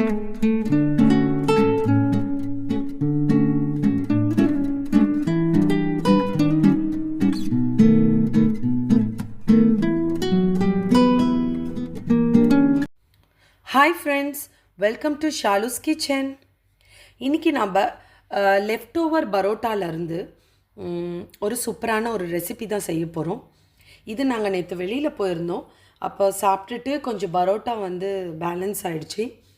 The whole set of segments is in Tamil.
Hi friends welcome to Shalu's kitchen இன்றைக்கி நம்ம லெஃப்ட் ஓவர் பரோட்டாலேருந்து ஒரு சூப்பரான ஒரு ரெசிபி தான் செய்ய போகிறோம் இது நாங்கள் நேற்று வெளியில் போயிருந்தோம். அப்போ சாப்பிட்டுட்டு கொஞ்சம் பரோட்டா வந்து பேலன்ஸ் ஆகிடுச்சி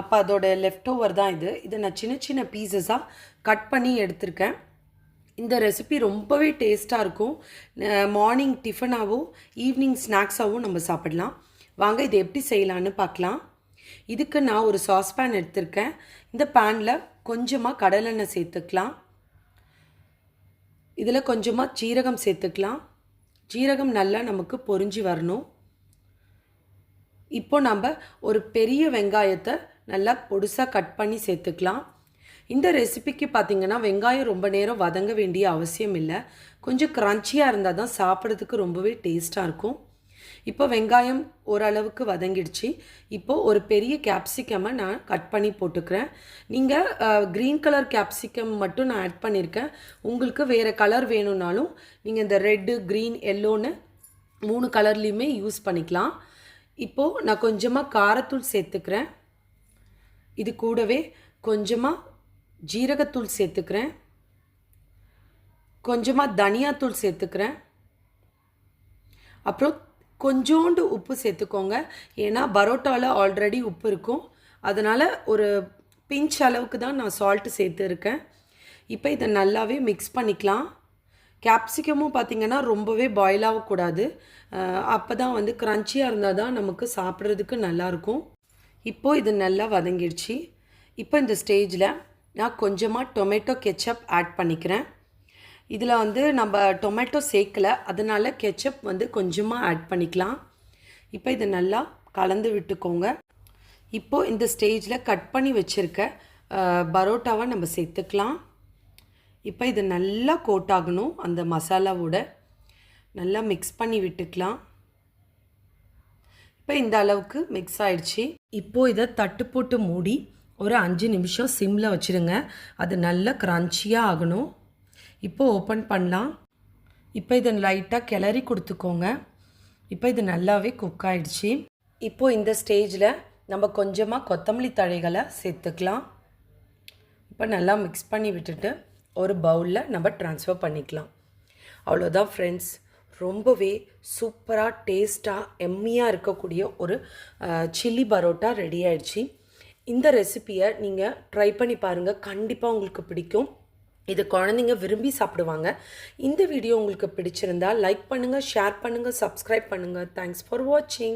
அப்போ அதோட லெஃப்ட் ஓவர் தான் இது. இதை நான் சின்ன சின்ன பீசஸாக கட் பண்ணி எடுத்திருக்கேன். இந்த ரெசிபி ரொம்பவே டேஸ்ட்டாக இருக்கும். மார்னிங் டிஃபனாகவும் ஈவினிங் ஸ்நாக்ஸாகவும் நம்ம சாப்பிடலாம். வாங்க இதை எப்படி செய்யலான்னு பார்க்கலாம். இதுக்கு நான் ஒரு சாஸ்பேன் எடுத்திருக்கேன். இந்த பேனில் கொஞ்சமாக கடலெண்ணெய் சேர்த்துக்கலாம். இதில் கொஞ்சமாக சீரகம் சேர்த்துக்கலாம். ஜீரகம் நல்லா நமக்கு பொரிஞ்சு வரணும். இப்போ நம்ம ஒரு பெரிய வெங்காயத்தை நல்லா பொடுசாக கட் பண்ணி சேர்த்துக்கலாம். இந்த ரெசிபிக்கு பார்த்திங்கன்னா வெங்காயம் ரொம்ப நேரம் வதங்க வேண்டிய அவசியம் இல்லை. கொஞ்சம் க்ரன்ச்சியாக இருந்தால் தான் சாப்பிட்றதுக்கு ரொம்பவே டேஸ்ட்டாக இருக்கும். இப்போ வெங்காயம் ஓரளவுக்கு வதங்கிடுச்சு. இப்போது ஒரு பெரிய கேப்சிகமை நான் கட் பண்ணி போட்டுக்கிறேன். நீங்கள் க்ரீன் கலர் கேப்சிகம் மட்டும் நான் ஆட் பண்ணியிருக்கேன் உங்களுக்கு வேறு கலர் வேணும்னாலும் நீங்கள் இந்த ரெட்டு க்ரீன் எல்லோன்னு மூணு கலர்லேயுமே யூஸ் பண்ணிக்கலாம். இப்போது நான் கொஞ்சமாக காரத்தூள் சேர்த்துக்கிறேன். இது கூடவே கொஞ்சமாக ஜீரகத்தூள் சேர்த்துக்கிறேன். கொஞ்சமாக தனியாத்தூள் சேர்த்துக்கிறேன். அப்புறம் கொஞ்சோண்டு உப்பு சேர்த்துக்கோங்க. ஏன்னா பரோட்டாவில் ஆல்ரெடி உப்பு இருக்கும். அதனால் ஒரு பிஞ்ச் அளவுக்கு தான் நான் சால்ட்டு சேர்த்துருக்கேன் இப்போ இதை நல்லாவே மிக்ஸ் பண்ணிக்கலாம். கேப்சிகமும் பார்த்திங்கன்னா ரொம்பவே பாயில் ஆகக்கூடாது. அப்போ தான் வந்து க்ரன்ச்சியாக இருந்தால் தான் நமக்கு சாப்பிட்றதுக்கு நல்லாயிருக்கும் இப்போது இது நல்லா வதங்கிடுச்சு. இப்போ இந்த ஸ்டேஜில் நான் கொஞ்சமாக டொமேட்டோ கெச்சப் ஆட் பண்ணிக்கிறேன். இதில் வந்து நம்ம டொமேட்டோ சேர்க்கலை அதனால் கெச்சப் வந்து கொஞ்சமாக ஆட் பண்ணிக்கலாம். இப்போ இதை நல்லா கலந்து விட்டுக்கோங்க. இப்போது இந்த ஸ்டேஜில் கட் பண்ணி வச்சுருக்க பரோட்டாவை நம்ம சேர்த்துக்கலாம். இப்போ இது நல்லா கோட் ஆகணும் அந்த மசாலாவோட. நல்லா மிக்ஸ் பண்ணி விட்டுக்கலாம். இப்போ இந்த அளவுக்கு மிக்ஸ் ஆயிடுச்சு. இப்போது இதை தட்டு போட்டு மூடி ஒரு அஞ்சு நிமிஷம் சிம்மில் வச்சுருங்க. அது நல்லா க்ரன்ச்சியாக ஆகணும். இப்போது ஓப்பன் பண்ணலாம். இப்போ இதை லைட்டாக கிளறி கொடுத்துக்கோங்க. இப்போ இது நல்லாவே குக் ஆயிடுச்சு. இப்போது இந்த ஸ்டேஜில் நம்ம கொஞ்சமாக கொத்தமல்லி தழைகளை சேர்த்துக்கலாம். இப்போ நல்லா மிக்ஸ் பண்ணி விட்டுட்டு ஒரு பவுலில் நம்ம ட்ரான்ஸ்ஃபர் பண்ணிக்கலாம். அவ்வளோதான் ஃப்ரெண்ட்ஸ் ரொம்பவே சூப்பராக டேஸ்ட்டாக எம்மியாக இருக்கக்கூடிய ஒரு சில்லி பரோட்டா ரெடி ஆயிடுச்சு. இந்த ரெசிப்பியை நீங்கள் ட்ரை பண்ணி பாருங்கள் கண்டிப்பாக உங்களுக்கு பிடிக்கும். இது குழந்தைங்க விரும்பி சாப்பிடுவாங்க. இந்த வீடியோ உங்களுக்கு பிடிச்சிருந்தா லைக் பண்ணுங்கள் ஷேர் பண்ணுங்கள் சப்ஸ்கிரைப் பண்ணுங்கள் தேங்க்ஸ் ஃபார் வாட்சிங்